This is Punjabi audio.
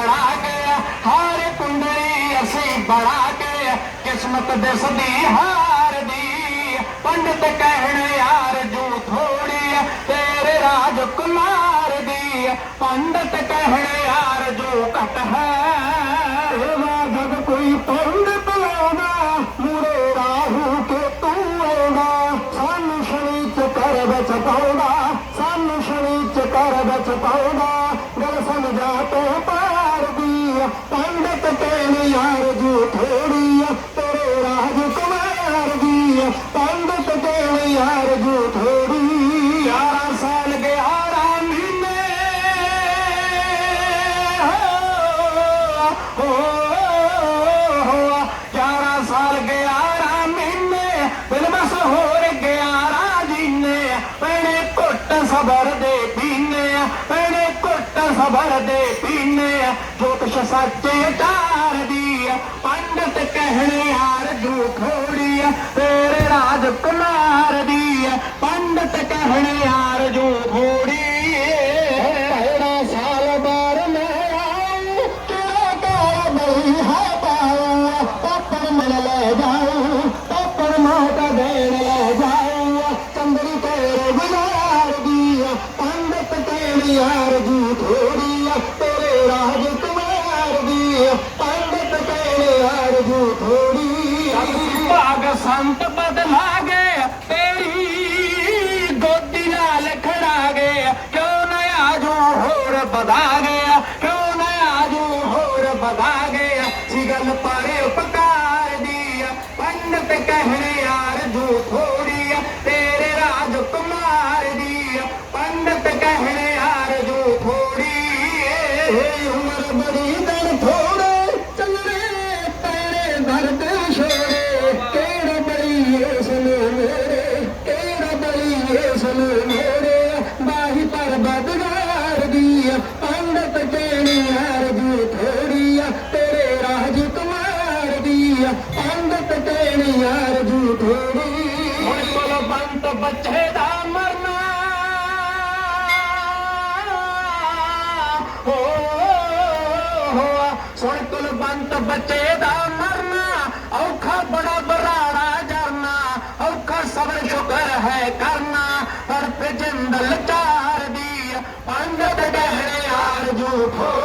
ਬਣਾ ਕੇ ਹਾਰ ਕੁੰਡਲੀ ਅਸੀਂ ਬਣਾ ਕੇ ਕਿਸਮਤ ਦਿਸਦੀ ਹਾਰ ਦੀ। ਪੰਡਤ ਕਹਿਣ ਯਾਰ ਜੂ ਥੋੜੀ ਤੇਰੇ ਰਾਜ ਕੁਮਾਰ ਦੀ। ਪੰਡਤ ਕਹਿਣ ਯਾਰ ਜੂ ਘਟ ਹੈ। ਜਦ ਕੋਈ ਪੰਡਤ ਆਉਂਦਾ, ਮੂਰੇ ਰਾਹੂ ਕੇ ਤੂੰ ਆਉਂਦਾ। ਸਾਨੂੰ ਸ਼ਨੀ ਚ ਕਰ ਵਿੱਚ ਪਾਉਂਦਾ, ਸਾਨੂੰ ਸ਼ਨੀ ਚ ਕਰ ਵਿੱਚ ਪਾਉਂਦਾ। ਦੀ ਪੰਡਤ ਕਹਿਣ ਯਾਰ ਖਬਰ ਦੇ ਪੀਨੇ ਜੋਤਿਸ਼ ਸੱਚੇ ਤਾਰ ਦੀ ਪੰਡਤ ਕਹਿਣੇ ਯਾਰ ਜੂ ਖੋੜੀ ਤੇਰੇ ਰਾਜ ਕੁਮਾਰ ਦੀ ਪੰਡਤ ਕਹਿਣੇ ਯਾਰ ਜੂ ਖੋੜੀ ਪਹਿਲਾ ਸਾਲ ਬਾਰ ਮੈਂ ਆਉਂ ਤੇਰਾ ਕਾਲ ਪਾਪੜ ਮਨ ਲੈ ਜਾਉਂ ਪਾਪੜ ਮਾਤਾ ਦੇਣ ਲੈ ਜਾਉਂ ਚੰਦਰੀ ਤੇਰੇ ਗੁਜ਼ਾਰ ਦੀ ਪੰਡਤ ਰਾਜ ਕੁਮਾਰ ਦੀ, ਪੰਡਤ ਕਹਿਣੇ ਯਾਰ ਜੂ ਥੋੜੀ। ਭਾਗ ਸੰਤ ਬਦਲਾ ਗਏ ਤੇਰੀ ਗੋਦੀ ਨਾਲ ਖੜਾ ਗਏ ਕਿਉਂ ਨਾ ਆਜੂ ਹੋਰ ਵਧਾ ਗਿਆ ਕਿਉਂ ਨਾ ਆਜੂ ਹੋਰ ਵਧਾ ਗਿਆ ਸੀ ਗੱਲ ਪਾਰੇ ਉਪਕਾਰ ਦੀ, ਪੰਡਤ ਕਹਿਣੇ ਯਾਰ ਜੂ ਥੋੜੀ। ਭਗਤ ਸ਼ੋਰੇ ਕਿਹੜਾ ਬਈ ਇਸ ਨੂੰ ਮੇਰੇ ਕਿਹੜਾ ਬਈ ਇਸ ਨੂੰ ਮੇਰੇ ਬਾਹੀ ਪਰ ਬਦਗਾਰ ਦੀ ਪੰਡਤ ਤੇਰੀ ਅਰਜ਼ੂ ਥੋੜੀ ਆ। ਤੇਰੇ ਰਾਜ ਕੁਮਾਰ ਦੀ ਪੰਡਤ ਤੇਰੀ ਅਰਜ਼ੂ ਥੋੜੀ ਹੁਣ ਕੋਲ ਬੰਤ ਬੱਚੇ ਦਾ ਮਰਨਾ। ਹੋ ਹੋ ਸੁਣ ਕੋਲ ਬੰਤ ਬੱਚੇ ਦਾ Republic.